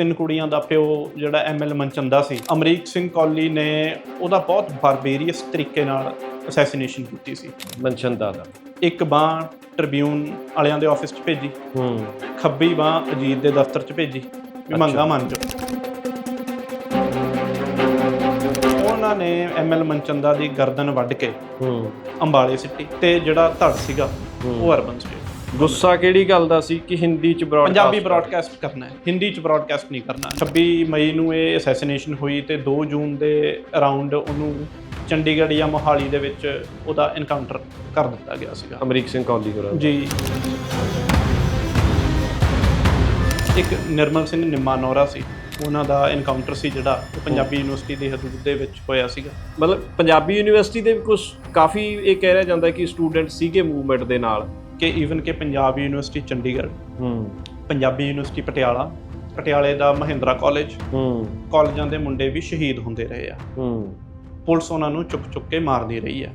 ਤਿੰਨ ਕੁੜੀਆਂ ਦਾ ਪਿਓ ਜਿਹੜਾ ਐਮਐਲ ਮਨਚੰਦਾ ਸੀ। ਅਮਰੀਕ ਸਿੰਘ ਕੌਲੀ ਨੇ ਉਹਦਾ ਬਹੁਤ ਬਾਰਬੇਰੀਅਸ ਤਰੀਕੇ ਨਾਲ ਅਸੈਸੀਨੇਸ਼ਨ ਕੀਤੀ ਸੀ। ਮਨਸ਼ੰਦਾ ਦਾ। ਇੱਕ ਬਾਹ ਟ੍ਰਿਬਿਊਨ ਵਾਲਿਆਂ ਦੇ ਆਫਿਸ 'ਚ ਭੇਜੀ। ਹੂੰ। ਖੱਬੀ ਬਾਹ ਅਜੀਤ ਦੇ ਦਫ਼ਤਰ 'ਚ ਭੇਜੀ। ਵੀ ਮੰਗਾ ਮੰਨ ਜੋ ਉਹਨਾਂ ਨੇ ਐਮਐਲ ਮਨਚੰਦਾ ਦੀ ਗਰਦਨ ਵੱਢ ਕੇ ਹੂੰ। ਅੰਬਾਲੇ ਸਿੱਟੀ ਤੇ ਜਿਹੜਾ ਧੜ ਸੀਗਾ ਉਹ ਅਰਬਨ ਸੀ ਗੁੱਸਾ ਕਿਹੜੀ ਗੱਲ ਦਾ ਸੀ ਕਿ ਹਿੰਦੀ ਚ broadcast ਪੰਜਾਬੀ ਬ੍ਰਾਡਕਾਸਟ ਕਰਨਾ ਹੈ। ਹਿੰਦੀ ਚ ਬ੍ਰਾਡਕਾਸਟ ਨਹੀਂ ਕਰਨਾ 26 ਮਈ ਨੂੰ ਇਹ ਅਸੈਸੀਨੇਸ਼ਨ ਹੋਈ ਤੇ 2 ਜੂਨ ਦੇ ਅਰਾਊਂਡ ਉਹਨੂੰ ਚੰਡੀਗੜ੍ਹ ਜਾਂ ਮੋਹਾਲੀ ਦੇ ਵਿੱਚ ਉਹਦਾ ਐਨਕਾਊਂਟਰ ਕਰ ਦਿੱਤਾ ਗਿਆ ਸੀਗਾ। ਅਮਰੀਕ ਸਿੰਘ ਕੌਲੀ ਹੋਰਾਂ। ਜੀ। ਇੱਕ ਨਿਰਮਲ ਸਿੰਘ ਨਿੰਮਾ ਨੌਰਾ ਸੀ। ਉਹਨਾਂ ਦਾ ਐਨਕਾਊਂਟਰ ਸੀ ਜਿਹੜਾ ਪੰਜਾਬੀ ਯੂਨੀਵਰਸਿਟੀ ਦੀ ਹਦੂਦ ਦੇ ਵਿੱਚ ਹੋਇਆ ਸੀਗਾ। ਮਤਲਬ ਪੰਜਾਬੀ ਯੂਨੀਵਰਸਿਟੀ ਦੇ ਵੀ ਕੁਝ ਕਾਫੀ ਇਹ ਕਹਿ ਰਿਹਾ ਜਾਂਦਾ ਕਿ ਸਟੂਡੈਂਟ ਸੀਗੇ ਮੂਵਮੈਂਟ ਦੇ ਨਾਲ। ਕਿ ਈਵਨ ਕਿ ਪੰਜਾਬ ਯੂਨੀਵਰਸਿਟੀ ਚੰਡੀਗੜ੍ਹ ਹੂੰ। ਪੰਜਾਬੀ ਯੂਨੀਵਰਸਿਟੀ ਪਟਿਆਲਾ ਪਟਿਆਲੇ ਦਾ ਮਹਿੰਦਰਾ ਕਾਲਜ ਹੂੰ। ਕਾਲਜਾਂ ਦੇ ਮੁੰਡੇ ਵੀ ਸ਼ਹੀਦ ਹੁੰਦੇ ਰਹੇ ਆ। ਹੂੰ। ਪੁਲਿਸ ਉਹਨਾਂ ਨੂੰ ਚੁੱਕ ਚੁੱਕ ਕੇ ਮਾਰਦੀ ਰਹੀ ਹੈ